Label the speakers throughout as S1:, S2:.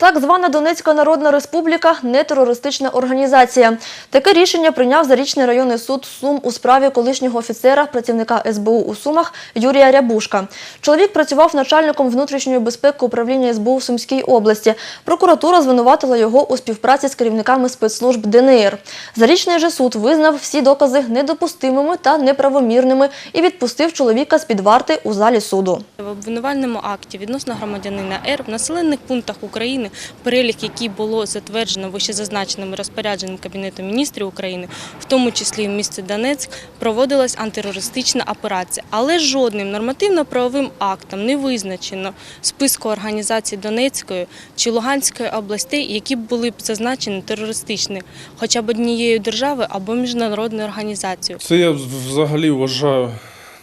S1: Так звана Донецька Народна Республіка не терористична організація. Таке рішення прийняв Зарічний районний суд Сум у справі колишнього офіцера, працівника СБУ у Сумах Юрія Рябушка. Чоловік працював начальником внутрішньої безпеки управління СБУ в Сумській області. Прокуратура звинуватила його у співпраці з керівниками спецслужб ДНР. Зарічний же суд визнав всі докази недопустимими та неправомірними і відпустив чоловіка з-під варти у залі суду.
S2: В обвинувальному акті відносно громадянина Р в населених пунктах України, перелік який було затверджено вищезазначеним розпорядженням Кабінету міністрів України, в тому числі в місті Донецьк, проводилась антитерористична операція. Але жодним нормативно-правовим актом не визначено списку організацій Донецької чи Луганської областей, які були б зазначені терористичні, хоча б однією державою або міжнародною організацією.
S3: Це я взагалі вважаю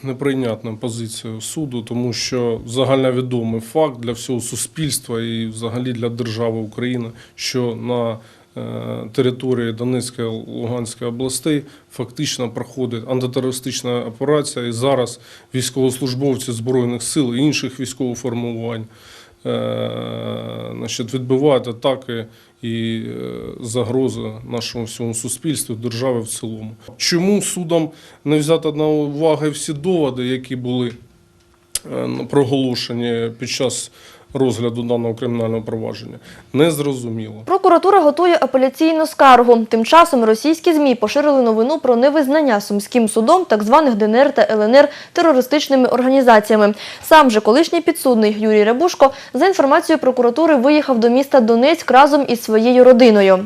S3: неприйнятною позицією суду, тому що загальновідомий факт для всього суспільства і взагалі для держави України, що на е, території Донецької Луганської областей фактично проходить антитерористична операція, і зараз військовослужбовці збройних сил і інших військових формувань е, значить, відбивають атаки і е, загрози нашому всьому суспільству, держави в цілому. Чому судом не взяти на увагу всі доводи, які були е, проголошені під час розгляду даного кримінального провадження? Не зрозуміло.
S1: Прокуратура готує апеляційну скаргу. Тим часом російські ЗМІ поширили новину про невизнання Сумським судом так званих ДНР та ЛНР терористичними організаціями. Сам же колишній підсудний Юрій Рябушко за інформацією прокуратури виїхав до міста Донецьк разом із своєю родиною.